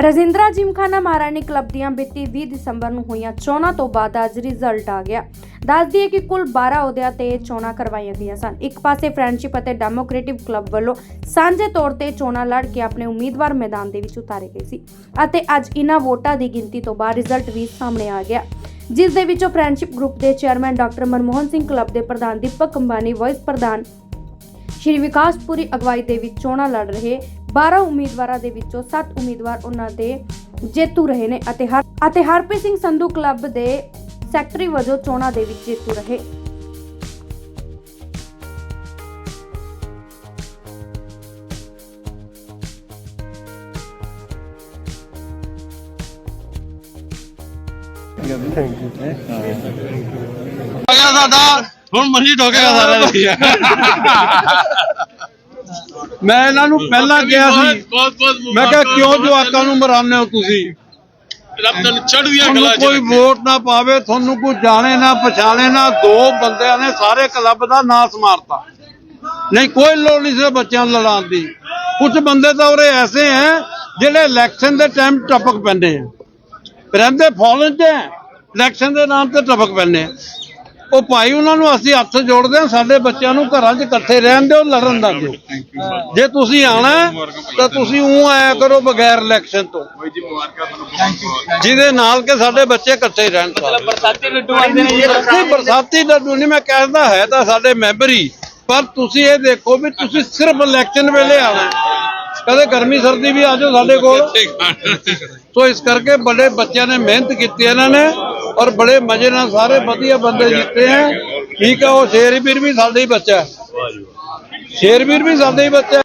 ਰਜਿੰਦਰਾ ਜਿਮਖਾਨਾ ਮਹਾਰਾਣੀ club ਦੀਆਂ ਬੀਤੀ 20 ਦਸੰਬਰ ਨੂੰ ਹੋਈਆਂ ਚੋਣਾਂ ਤੋਂ ਬਾਅਦ ਅੱਜ ਰਿਜ਼ਲਟ ਆ ਗਿਆ। ਦੱਸ ਦਈਏ ਕਿ ਕੁੱਲ 12 ਅਹੁਦਿਆਂ ਤੇ ਚੋਣਾਂ ਕਰਵਾਈਆਂ ਗਈਆਂ ਸਨ। ਇੱਕ ਪਾਸੇ ਫਰੈਂਡਸ਼ਿਪ ਅਤੇ ਡੈਮੋਕ੍ਰੇਟਿਵ ਕਲੱਬ ਵੱਲੋਂ ਸਾਂਝੇ ਤੌਰ ਤੇ ਚੋਣਾਂ ਲੜ ਕੇ ਆਪਣੇ ਉਮੀਦਵਾਰ ਮੈਦਾਨ ਦੇ ਵਿੱਚ ਉਤਾਰੇ ਗਏ ਸੀ ਅਤੇ ਅੱਜ ਇਨ੍ਹਾਂ ਵੋਟਾਂ ਦੀ ਗਿਣਤੀ ਤੋਂ ਬਾਅਦ ਰਿਜ਼ਲਟ ਵੀ ਸਾਹਮਣੇ ਆ ਗਿਆ। ਜਿਸ ਦੇ ਵਿੱਚੋਂ ਫਰੈਂਡਸ਼ਿਪ ਗਰੁੱਪ ਦੇ chairman doctor Manmohan Singh club ਦੇ ਪ੍ਰਧਾਨ ਦੀਪਕ ਕੰਬਾਨੀ ਵਾਈਸ ਪ੍ਰਧਾਨ ਸ਼੍ਰੀ ਵਿਕਾਸਪੁਰੀ ਅਗਵਾਈ ਦੇ ਵਿੱਚ ਚੋਣਾਂ ਲੜ ਰਹੇ 12 ਉਮੀਦਵਾਰਾਂ ਦੇ ਵਿੱਚੋਂ 7 ਉਮੀਦਵਾਰ ਉਹਨਾਂ ਦੇ ਜੇਤੂ ਰਹੇ ਨੇ ਅਤੇ ਹਰ ਅਤੇ ਹਰਪ੍ਰੀਤ ਸਿੰਘ ਸੰਧੂ ਕਲੱਬ ਦੇ ਸੈਕਟਰੀ ਵਜੋਂ ਚੋਣਾਂ ਦੇ ਵਿੱਚ ਜੇਤੂ ਰਹੇ। ਅਗਲਾ ਸਾਡਾ ਹੁਣ ਮੰਜੀ ਠੋਕੇਗਾ ਸਾਰਾ ਮੈਂ ਇਹਨਾਂ ਨੂੰ ਪਹਿਲਾਂ ਕਿਹਾ ਸੀ ਬਹੁਤ ਬਹੁਤ ਮੈਂ ਕਿਹਾ ਕਿਉਂ ਜਵਾਕਾਂ ਨੂੰ ਮਰਾਉਂਦੇ ਹੋ ਤੁਸੀਂ? ਰੱਬ ਤੈਨੂੰ ਚੜ੍ਹਦੀਆਂ ਤੁਹਾਨੂੰ ਕਲਾ ਚ ਕੋਈ। ਵੋਟ ਨਾ ਪਾਵੇ ਤੁਹਾਨੂੰ ਕੋਈ ਜਾਣੇ ਨਾ ਪਛਾਣੇ ਨਾ ਦੋ ਬੰਦਿਆਂ ਨੇ ਸਾਰੇ ਕਲੱਬ ਦਾ ਨਾਸ ਮਾਰਤਾ ਨਹੀਂ ਕੋਈ ਲੋੜ ਨਹੀਂ ਸੀ ਬੱਚਿਆਂ ਨੂੰ ਲੜਾਉਣ ਦੀ। ਕੁਝ ਬੰਦੇ ਤਾਂ ਉਰੇ ਐਸੇ ਹੈ ਜਿਹੜੇ ਇਲੈਕਸ਼ਨ ਦੇ ਟਾਈਮ ਟਪਕ ਪੈਂਦੇ ਆ। ਰਹਿੰਦੇ ਚ ਹੈ ਇਲੈਕਸ਼ਨ ਦੇ ਨਾਮ ਤੇ ਟਪਕ ਪੈਂਦੇ ਆ। ਉਹ ਭਾਈ ਉਹਨਾਂ ਨੂੰ ਅਸੀਂ ਹੱਥ ਜੋੜਦੇ ਹਾਂ ਸਾਡੇ ਬੱਚਿਆਂ ਨੂੰ ਘਰਾਂ 'ਚ ਇਕੱਠੇ ਰਹਿਣ ਦਿਓ ਲੜਨ ਦਾ ਦਿਓ। ਜੇ ਤੁਸੀਂ ਆਣਾ ਤਾਂ ਤੁਸੀਂ ਉਹ ਆਇਆ ਕਰੋ ਬਗੈਰ ਇਲੈਕਸ਼ਨ ਤੋਂ। ਜਿਹਦੇ ਨਾਲ ਕਿ ਸਾਡੇ ਬੱਚੇ ਇਕੱਠੇ ਰਹਿਣ ਮਤਲਬ ਬਰਸਾਤੀ ਲੱਡੂ ਆਉਂਦੇ ਨੇ ਨਹੀਂ ਬਰਸਾਤੀ ਲੱਡੂ ਨਹੀਂ ਮੈਂ ਕਹਿੰਦਾ ਹੈ ਤਾਂ ਸਾਡੇ ਮੈਂਬਰ। ਹੀ ਪਰ ਤੁਸੀਂ ਇਹ ਦੇਖੋ ਵੀ ਤੁਸੀਂ ਸਿਰਫ ਇਲੈਕਸ਼ਨ ਵੇਲੇ ਆਣਾ। ਕਦੇ ਗਰਮੀ ਸਰਦੀ ਵੀ ਆ ਜਾਓ ਸਾਡੇ ਕੋਲ। ਸੋ ਇਸ ਕਰਕੇ ਬੜੇ ਬੱਚਿਆਂ ਨੇ ਮਿਹਨਤ ਕੀਤੀ ਇਹਨਾਂ ਨੇ। ਔਰ ਬੜੇ ਮਜ਼ੇ ਨਾਲ ਸਾਰੇ ਵਧੀਆ ਬੰਦੇ ਜਿੱਤੇ ਹੈ। ਠੀਕ ਹੈ ਉਹ ਸ਼ੇਰਵੀਰ ਵੀ ਸਾਡੇ ਹੀ ਬੱਚਾ ਹੈ। ਸ਼ੇਰਵੀਰ ਵੀ ਸਾਡੇ ਹੀ ਬੱਚਾ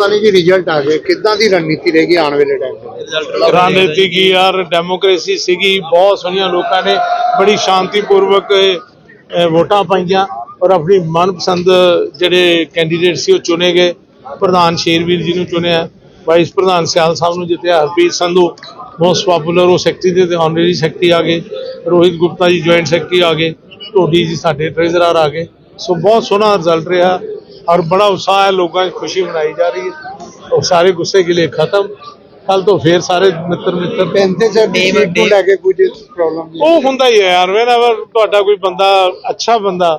ਨਹੀਂ ਜੀ ਰਿਜ਼ਲਟ ਆ ਗਏ। ਕਿੱਦਾਂ ਦੀ ਰਣਨੀਤੀ ਰਹੇਗੀ ਆਉਣ ਵਾਲੇ ਟਾਈਮ ਤੇ? ਰਣਨੀਤੀ ਕੀ ਯਾਰ ਡੈਮੋਕ੍ਰੇਸੀ ਸੀਗੀ ਬਹੁਤ ਸੋਹਣੀਆਂ ਲੋਕਾਂ ਨੇ ਬੜੀ ਸ਼ਾਂਤੀਪੂਰਵਕ ਵੋਟਾਂ ਪਾਈਆਂ। ਔਰ ਆਪਣੀ ਮਨਪਸੰਦ ਜਿਹੜੇ ਕੈਂਡੀਡੇਟ ਸੀ ਉਹ ਚੁਣੇ ਗਏ। ਪ੍ਰਧਾਨ ਸ਼ੇਰਵੀਰ ਜੀ ਨੂੰ ਚੁਣਿਆ ਵਾਈਸ ਪ੍ਰਧਾਨ ਸਿਆਲ ਸਾਹਿਬ ਨੂੰ ਜਿੱਤਿਆ ਹਰਪ੍ਰੀਤ ਸੰਧੂ ਮੋਸਟ ਪਪੂਲਰ ਉਹ ਸੈਕਟਰੀ ਦੇ ਤੇ ਆਨਰੇਰੀ ਸੈਕਟਰੀ ਆ ਗਏ। ਰੋਹਿਤ ਗੁਪਤਾ ਜੀ ਜੁਆਇੰਟ ਸੈਕਟਰੀ ਆ ਗਏ ਢੋਡੀ ਜੀ ਸਾਡੇ ਟ੍ਰੇਜ਼ਰਰ ਆ ਗਏ। ਸੋ ਬਹੁਤ ਸੋਹਣਾ ਰਿਜ਼ਲਟ ਰਿਹਾ ਔਰ ਬੜਾ ਉਤਸ਼ਾਹ ਹੈ ਲੋਕਾਂ 'ਚ ਖੁਸ਼ੀ ਮਨਾਈ ਜਾ ਰਹੀ ਹੈ। ਉਹ ਸਾਰੇ ਗੁੱਸੇ ਗਿਲੇ ਖਤਮ। ਕੱਲ ਤੋਂ ਫੇਰ ਸਾਰੇ ਮਿੱਤਰ ਮਿੱਤਰ ਪੈਂਦੇ ਸਰ ਟੀਮ ਨੂੰ ਲੈ ਕੇ ਕੁਝ ਪ੍ਰੋਬਲਮ ਉਹ ਹੁੰਦਾ ਹੀ ਹੈ ਯਾਰ whenever ਤੁਹਾਡਾ ਕੋਈ ਬੰਦਾ ਅੱਛਾ ਬੰਦਾ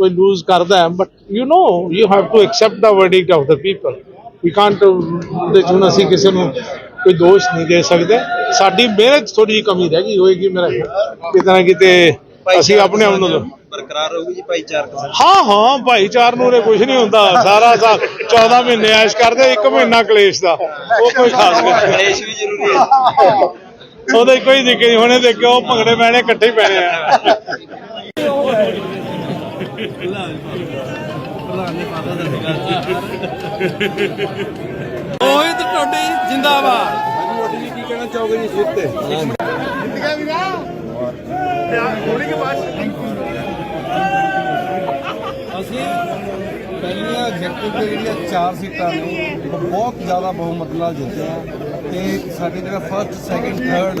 ਕੋਈ ਲੂਜ਼ ਕਰਦਾ ਹੈ but you know you have to accept the verdict of the people we can't ਉਹਦੇ ਚ ਹੁਣ ਅਸੀਂ ਕਿਸੇ ਨੂੰ ਕੋਈ ਦੋਸ਼ ਨਹੀਂ ਦੇ ਸਕਦੇ। ਸਾਡੀ ਮਿਹਨਤ ਥੋੜੀ ਜਿਹੀ ਕਮੀ ਰਹਿ ਗਈ ਹੋਏਗੀ ਮੇਰਾ। ਕਿਤੇ ਨਾ ਕਿਤੇ ਅਸੀਂ ਆਪਣੇ ਆਪ ਨੂੰ ਬਰਕਰਾਰ ਰਹੂਗੀ ਜੀ ਭਾਈਚਾਰਕ ਹਾਂ ਹਾਂ ਭਾਈਚਾਰ ਨੂੰ ਰੇ ਕੁਝ ਨਹੀਂ ਹੁੰਦਾ। ਸਾਰਾ ਸਾਲ 14 ਮਹੀਨੇ ਐਸ਼ ਕਰਦੇ ਇੱਕ ਮਹੀਨਾ ਕਲੇਸ਼ ਦਾ। ਉਹ ਕੋਈ ਖਾਸ ਨਹੀਂ। ਕਲੇਸ਼ ਵੀ ਜ਼ਰੂਰੀ ਹੈ। ਉਹਦੇ ਕੋਈ ਦਿੱਕਤ ਨਹੀਂ। ਹੁਣੇ ਦੇਖਿਓ ਭੰਗੜੇ ਪੈਣੇ ਇਕੱਠੇ ਪੈਣੇ ਆ। ਰੋਹਿਤ ਟੋਡੀ, ਜਿੰਦਾਬਾਦ। ਕੀ ਕਹਿਣਾ ਚਾਹੋਗੇ ਜੀ ਸਿਰ ਤੇ ਅਸੀਂ ਪਹਿਲੀਆਂ ਐਗਜ਼ੈਕਟਿਵ ਦੇ ਜਿਹੜੀਆਂ ਚਾਰ ਸੀਟਾਂ ਨੇ ਬਹੁਤ ਜ਼ਿਆਦਾ ਬਹੁਮਤ ਨਾਲ ਜਿੱਤੇ ਆ ਤੇ ਸਾਡੇ ਜਿਹੜਾ ਫਰਸਟ ਸੈਕਿੰਡ ਥਰਡ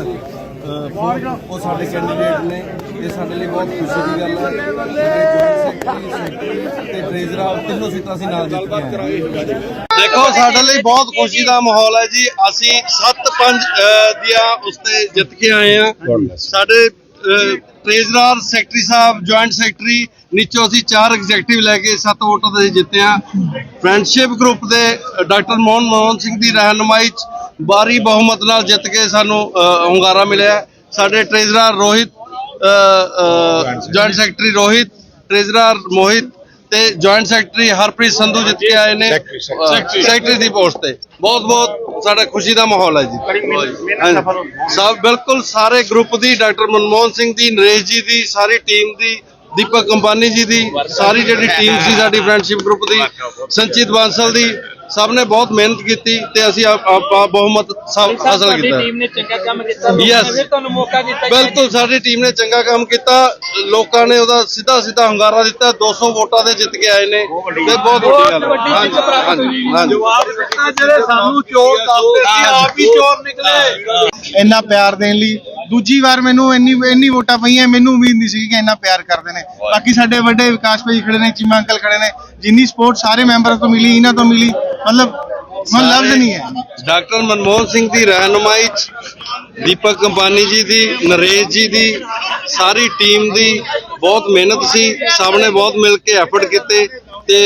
ਉਹ ਸਾਡੇ ਕੈਂਡੀਡੇਟ ਨੇ। ਇਹ ਸਾਡੇ ਲਈ ਬਹੁਤ ਖੁਸ਼ੀ ਦੀ ਗੱਲ ਹੈ। ਤੇ ਟ੍ਰੇਜ਼ਰਾ ਤਿੰਨੋਂ ਸੀਟਾਂ ਅਸੀਂ ਨਾਲ ਜਿੱਤ ਦੇਖੋ ਸਾਡੇ ਲਈ ਬਹੁਤ ਖੁਸ਼ੀ ਦਾ ਮਾਹੌਲ ਹੈ ਜੀ। ਅਸੀਂ 7-5 ਦੀਆਂ ਉਸ ਜਿੱਤ ਕੇ ਆਏ ਆ ਸਾਡੇ treasurer secretary sahib joint secretary ਨੀਚੋਂ ਅਸੀਂ ਚਾਰ ਐਗਜ਼ੈਕਟਿਵ ਲੈ ਕੇ 7 ਵੋਟਾਂ ਤੇ ਜਿੱਤੇ ਆ ਫਰੈਂਡਸ਼ਿਪ ਗਰੁੱਪ ਦੇ ਡਾਕਟਰ ਮੋਹਨ ਮੋਹਨ ਸਿੰਘ ਦੀ ਰਹਿਨੁਮਾਈ ਚ ਬਾਰੀ ਬਹੁਮਤ ਨਾਲ ਜਿੱਤ ਕੇ ਸਾਨੂੰ ਅ, ਹੁੰਗਾਰਾ ਮਿਲਿਆ। ਸਾਡੇ treasurer Rohit joint secretary Rohit treasurer Mohit ਤੇ ਜੁਆਇੰਟ ਸੈਕਟਰੀ ਹਰਪ੍ਰੀਤ ਸੰਧੂ ਜਿੱਤ ਕੇ ਆਏ ਨੇ ਸੈਕਟਰੀ ਦੀ ਪੋਸਟ ਤੇ। ਬਹੁਤ ਬਹੁਤ ਸਾਡਾ ਖੁਸ਼ੀ ਦਾ ਮਾਹੌਲ ਹੈ ਜੀ। ਸਭ ਬਿਲਕੁਲ ਸਾਰੇ ਗਰੁੱਪ ਦੀ ਡਾਕਟਰ ਮਨਮੋਹਨ ਸਿੰਘ ਦੀ ਨਰੇਸ਼ ਜੀ ਦੀ ਸਾਰੀ ਟੀਮ ਦੀ ਦੀਪਕ ਕੰਪਾਨੀ ਜੀ ਦੀ ਸਾਰੀ ਜਿਹੜੀ ਟੀਮ ਸੀ ਸਾਡੀ ਫਰੈਂਡਸ਼ਿਪ ਗਰੁੱਪ ਦੀ ਸੰਚਿਤ ਬਾਂਸਲ ਦੀ ਸਭ ਨੇ ਬਹੁਤ ਮਿਹਨਤ ਕੀਤੀ ਤੇ ਅਸੀਂ ਬਹੁਮਤ ਸਭ ਹਾਸਲ ਕੀਤਾ। ਟੀਮ ਨੇ ਚੰਗਾ ਕੰਮ ਕੀਤਾ। ਤੁਹਾਨੂੰ ਮੌਕਾ ਦਿੱਤਾ। ਬਿਲਕੁਲ ਸਾਡੀ ਟੀਮ ਨੇ ਚੰਗਾ ਕੰਮ ਕੀਤਾ। ਲੋਕਾਂ ਨੇ ਉਹਦਾ ਸਿੱਧਾ ਸਿੱਧਾ ਹੰਗਾਰਾ ਦਿੱਤਾ। 200 ਵੋਟਾਂ ਦੇ ਜਿੱਤ ਕੇ ਆਏ ਨੇ। ਤੇ ਬਹੁਤ ਵੱਡੀ ਗੱਲ ਹਾਂਜੀ। ਹਾਂਜੀ ਜਿਹੜੇ ਸਾਨੂੰ ਚੋਰ ਦੱਸਦੇ ਸੀ ਆਪ ਹੀ ਚੋਰ ਨਿਕਲੇ। ਇੰਨਾ ਪਿਆਰ ਦੇਣ ਲਈ। ਦੂਜੀ ਵਾਰ ਮੈਨੂੰ ਇੰਨੀ ਇੰਨੀ ਵੋਟਾਂ ਪਈਆਂ ਮੈਨੂੰ ਉਮੀਦ ਨਹੀਂ ਸੀ ਕਿ ਇੰਨਾ ਪਿਆਰ ਕਰਦੇ ਨੇ। ਬਾਕੀ ਸਾਡੇ ਵੱਡੇ ਵਿਕਾਸ ਭਾਈ ਖੜੇ ਨੇ ਚੀਮਾ ਅੰਕਲ ਖੜੇ ਨੇ। ਜਿੰਨੀ ਸਪੋਰਟ ਸਾਰੇ ਮੈਂਬਰਾਂ ਤੋਂ ਮਿਲੀ ਇਹਨਾਂ ਤੋਂ ਮਿਲੀ। ਮਤਲਬ ਮਨ ਲਫ਼ਜ਼ ਨਹੀਂ ਹੈ। ਡਾਕਟਰ ਮਨਮੋਹਨ ਸਿੰਘ ਦੀ ਰਹਿਨੁਮਾਈ 'ਚ ਦੀਪਕ ਕੰਪਾਨੀ ਜੀ ਦੀ ਨਰੇਸ਼ ਜੀ ਦੀ ਸਾਰੀ ਟੀਮ ਦੀ ਬਹੁਤ ਮਿਹਨਤ ਸੀ। ਸਭ ਨੇ ਬਹੁਤ ਮਿਲ ਕੇ ਐਫਰਟ ਕੀਤੇ ਤੇ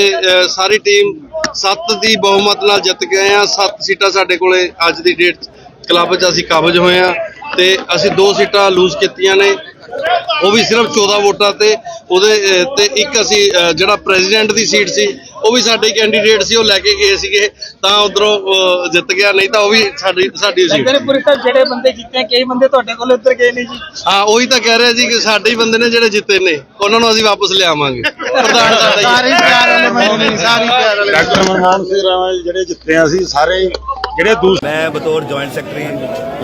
ਸਾਰੀ ਟੀਮ 7 ਦੀ ਬਹੁਮਤ ਨਾਲ ਜਿੱਤ ਕੇ ਆਏ ਆ 7 ਸੀਟਾਂ ਸਾਡੇ ਕੋਲੇ ਅੱਜ ਦੀ ਡੇਟ ਕਲੱਬ 'ਚ ਅਸੀਂ ਕਾਬਜ ਹੋਏ ਆ ਤੇ ਅਸੀਂ ਦੋ ਸੀਟਾਂ ਲੂਜ਼ ਕੀਤੀਆਂ ਨੇ। ਉਹ ਵੀ ਸਿਰਫ 14 ਵੋਟਾਂ ਤੇ ਉਹਦੇ ਤੇ ਇੱਕ ਅਸੀਂ ਜਿਹੜਾ ਪ੍ਰੈਜ਼ੀਡੈਂਟ ਦੀ ਸੀਟ ਸੀ ਉਹ ਵੀ ਸਾਡੇ ਕੈਂਡੀਡੇਟ ਸੀ ਉਹ ਲੈ ਕੇ ਗਏ ਸੀਗੇ ਤਾਂ ਉਧਰੋਂ ਜਿੱਤ ਗਿਆ ਨਹੀਂ ਤਾਂ ਉਹ ਵੀ ਸਾਡੀ ਸਾਡੀ ਸੀਟ ਨਗਰਪੁਰ ਸਾਹਿਬ ਜਿਹੜੇ ਬੰਦੇ ਜਿੱਤੇ ਆ, ਕਈ ਬੰਦੇ ਤੁਹਾਡੇ ਕੋਲ ਉੱਧਰ ਗਏ ਨੇ ਜੀ ਹਾਂ ਉਹੀ ਤਾਂ ਕਹਿ ਰਿਹਾ ਜੀ ਕਿ ਸਾਡੇ ਹੀ ਬੰਦੇ ਨੇ ਜਿਹੜੇ ਜਿੱਤੇ ਨੇ ਉਹਨਾਂ ਨੂੰ ਅਸੀਂ ਵਾਪਸ ਲਿਆਵਾਂਗੇ ਪ੍ਰਧਾਨ ਸਾਡਾ ਹੀ। ਸਾਰੇ ਪਿਆਰ ਵਾਲੇ ਸਾਰੇ ਪਿਆਰ ਵਾਲੇ ਡਾਕਟਰ ਮਨਮੋਹਨ ਸਿੰਘ ਰਾਣਾ ਜਿਹੜੇ ਜਿੱਤੇ ਆ ਅਸੀਂ ਸਾਰੇ ਜਿਹੜੇ ਦੂਸਰੇ ਮੈਂ ਬਤੌਰ ਜੁਆਇੰਟ ਸੈਕਟਰੀ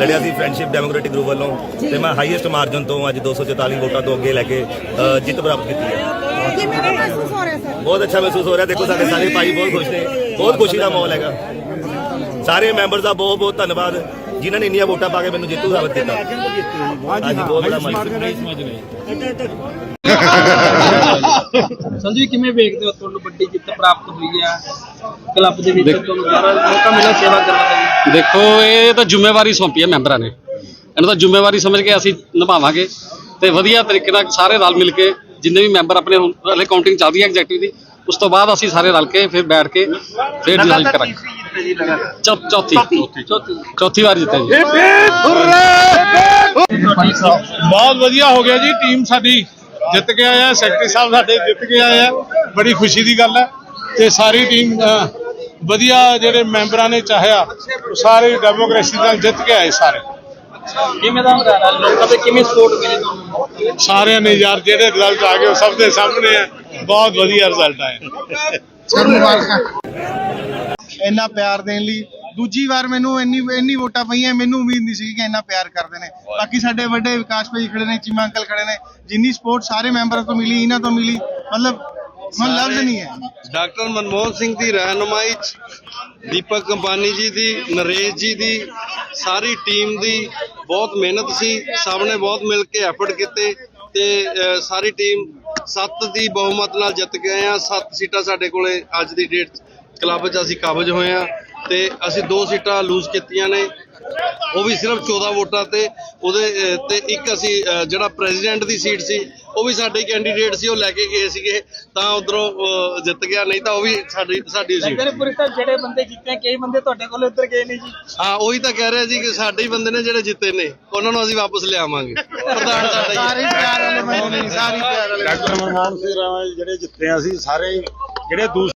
ਲੜਿਆ ਸੀ ਫਰੈਂਡਸ਼ਿਪ ਡੈਮੋਕ੍ਰੈਟਿਕ ਗਰੁੱਪ ਵੱਲੋਂ ਤੇ ਮੈਂ ਹਾਈਐਸਟ ਮਾਰਜਨ ਤੋਂ ਅੱਜ 244 ਵੋਟਾਂ ਤੋਂ ਅੱਗੇ ਲੈ ਕੇ ਜਿੱਤ ਪ੍ਰਾਪਤ ਕੀਤੀ ਹੈ। ਕਿਵੇਂ ਦਾ ਮਹਿਸੂਸ ਹੋ ਰਿਹਾ ਸਰ? ਬਹੁਤ ਅੱਛਾ ਮਹਿਸੂਸ ਹੋ ਰਿਹਾ। ਦੇਖੋ ਸਾਡੇ ਸਾਰੇ ਭਾਈ ਬਹੁਤ ਖੁਸ਼ ਨੇ। ਬਹੁਤ ਖੁਸ਼ੀ ਦਾ ਮਾਹੌਲ ਹੈਗਾ। ਸਾਰੇ ਮੈਂਬਰਸ ਦਾ ਬਹੁਤ ਬਹੁਤ ਧੰਨਵਾਦ। ਜਿਨ੍ਹਾਂ ਨੇ ਇੰਨੀਆਂ ਵੋਟਾਂ ਪਾ ਕੇ ਮੈਨੂੰ ਜੇਤੂ ਸਾਬਤ ਕੀਤਾ। ਹਾਂਜੀ ਬਹੁਤ ਬੜਾ ਮਾਰਜਨ ਸੰਜੂ ਕਿਵੇਂ ਵੇਖਦੇ ਹੋ ਤੁਹਾਨੂੰ ਵੱਡੀ ਜਿੱਤ ਪ੍ਰਾਪਤ ਹੋਈ ਹੈ ਕਲੱਬ ਦੇ ਵਿੱਚ ਤੁਹਾਨੂੰ ਦੁਬਾਰਾ ਮੌਕਾ ਮਿਲਿਆ ਸੇਵਾ ਕਰਨ ਦਾ ਜੀ? ਦੇਖੋ ਇਹ ਤਾਂ ਜ਼ਿੰਮੇਵਾਰੀ ਸੌਂਪੀ ਹੈ ਮੈਂਬਰਾਂ ਨੇ। ਇਹਨਾਂ ਤਾਂ ਜ਼ਿੰਮੇਵਾਰੀ ਸਮਝ ਕੇ ਅਸੀਂ ਨਿਭਾਵਾਂਗੇ ਤੇ ਵਧੀਆ ਤਰੀਕੇ ਨਾਲ ਸਾਰੇ ਰਲ ਮਿਲ ਕੇ ਜਿੰਨੇ ਵੀ ਮੈਂਬਰ ਆਪਣੇ ਹੁਣ ਹਲੇ ਕਾਊਂਟਿੰਗ ਚੱਲਦੀ ਹੈ ਐਗਜ਼ੈਕਟਿਵ ਦੀ ਉਸ ਤੋਂ ਬਾਅਦ ਅਸੀਂ ਸਾਰੇ ਰਲ ਕੇ ਫਿਰ ਬੈਠ ਕੇ ਫਿਰ ਡਿਸਾਈਡ ਕਰਾਂਗੇ। ਚੌਥੀ। ਚੌਥੀ। ਚੌਥੀ। ਵਾਰ ਜਿੱਤੇ ਜੀ। ਬਹੁਤ ਵਧੀਆ ਹੋ ਗਿਆ ਜੀ ਟੀਮ ਸਾਡੀ। ਜਿੱਤ ਕੇ ਆਇਆ ਸੈਕਟਰੀ ਸਾਹਿਬ ਸਾਡੇ ਜਿੱਤ ਕੇ ਆਏ ਆ ਬੜੀ ਖੁਸ਼ੀ ਦੀ ਗੱਲ ਹੈ ਤੇ ਸਾਰੀ ਟੀਮ ਵਧੀਆ ਜਿਹੜੇ ਮੈਂਬਰਾਂ ਨੇ ਚਾਹਿਆ ਉਹ ਸਾਰੇ ਡੈਮੋਕ੍ਰੇਸੀ ਨਾਲ ਜਿੱਤ ਕੇ ਆਏ ਸਾਰੇ। ਕਿਵੇਂ ਦਾ ਹੁੰਦਾ ਹੈ? ਲੋਕਾਂ ਦੇ ਕਿਵੇਂ ਸਪੋਰਟ ਮਿਲੀ ਤੁਹਾਨੂੰ? ਸਾਰਿਆਂ ਨੇ ਯਾਰ ਜਿਹੜੇ ਰਿਜ਼ਲਟ ਆ ਗਏ ਉਹ ਸਭ ਦੇ ਸਾਹਮਣੇ ਹੈ ਬਹੁਤ ਵਧੀਆ ਰਿਜ਼ਲਟ ਆਏ। ਸਰ ਮੁਬਾਰਕਾਂ। ਇੰਨਾ ਪਿਆਰ ਦੇਣ ਲਈ ਦੂਜੀ ਵਾਰ ਮੈਨੂੰ ਇੰਨੀ ਇੰਨੀ ਵੋਟਾਂ ਪਈਆਂ ਮੈਨੂੰ ਉਮੀਦ ਨਹੀਂ ਸੀ ਕਿ ਇੰਨਾ ਪਿਆਰ ਕਰਦੇ ਨੇ। ਬਾਕੀ ਸਾਡੇ ਵੱਡੇ ਵਿਕਾਸ ਭਾਈ ਖੜੇ ਨੇ ਚੀਮਾ ਅੰਕਲ ਖੜੇ ਨੇ ਜਿੰਨੀ ਸਪੋਰਟ ਸਾਰੇ ਮੈਂਬਰਾਂ ਤੋਂ ਮਿਲੀ ਇਹਨਾਂ ਤੋਂ ਮਿਲੀ ਮਤਲਬ ਮਨ ਲਫ਼ਜ਼ ਨਹੀਂ ਹੈ। ਡਾਕਟਰ ਮਨਮੋਹਨ ਸਿੰਘ ਦੀ ਰਹਿਨੁਮਾਈ 'ਚ ਦੀਪਕ ਕੰਪਾਨੀ ਜੀ ਦੀ ਨਰੇਸ਼ ਜੀ ਦੀ ਸਾਰੀ ਟੀਮ ਦੀ ਬਹੁਤ ਮਿਹਨਤ ਸੀ ਸਭ ਨੇ ਬਹੁਤ ਮਿਲ ਕੇ ਐਫਰਟ ਕੀਤੇ ਤੇ ਸਾਰੀ ਟੀਮ 7 ਦੀ ਬਹੁਮਤ ਨਾਲ ਜਿੱਤ ਆਏ ਆ 7 ਸੀਟਾਂ ਸਾਡੇ ਕੋਲੇ ਅੱਜ ਦੀ ਡੇਟ 'ਚ ਕਲੱਬ 'ਚ ਅਸੀਂ ਕਾਬਜ ਹੋਏ ਆ ਤੇ ਅਸੀਂ ਦੋ ਸੀਟਾਂ ਲੂਜ਼ ਕੀਤੀਆਂ ਨੇ। ਉਹ ਵੀ ਸਿਰਫ 14 ਵੋਟਾਂ ਤੇ ਉਹਦੇ ਤੇ ਇੱਕ ਅਸੀਂ ਜਿਹੜਾ ਪ੍ਰੈਜ਼ੀਡੈਂਟ ਦੀ ਸੀਟ ਸੀ ਉਹ ਵੀ ਸਾਡੇ ਕੈਂਡੀਡੇਟ ਸੀ ਉਹ ਲੈ ਕੇ ਗਏ ਸੀਗੇ। ਤਾਂ ਉਧਰੋਂ ਜਿੱਤ ਗਿਆ ਨਹੀਂ ਤਾਂ ਉਹ ਵੀ ਸਾਡੀ ਸਾਡੀ ਸੀਟ ਨਗਰਪੁਰ ਸਾਹਿਬ ਜਿਹੜੇ ਬੰਦੇ ਜਿੱਤੇ ਕਈ ਬੰਦੇ ਤੁਹਾਡੇ ਕੋਲ ਉੱਧਰ ਗਏ ਨੇ ਜੀ। ਹਾਂ ਉਹੀ ਤਾਂ ਕਹਿ ਰਿਹਾ ਜੀ ਕਿ ਸਾਡੇ ਹੀ ਬੰਦੇ ਨੇ ਜਿਹੜੇ ਜਿੱਤੇ ਨੇ ਉਹਨਾਂ ਨੂੰ ਅਸੀਂ ਵਾਪਸ ਲਿਆਵਾਂਗੇ। ਪ੍ਰਧਾਨ ਸਾਡਾ। ਸਾਰੇ ਪਿਆਰ ਵਾਲੇ ਬੰਦੇ ਨੇ ਸਾਰੇ ਪਿਆਰ ਵਾਲੇ ਡਾਕਟਰ ਮਨਮੋਹਨ ਸਿੰਘ ਰਾਣਾ ਜਿਹੜੇ ਜਿੱਤੇ ਆ ਅਸੀਂ ਸਾਰੇ ਜਿਹੜੇ ਦੂਸਰੇ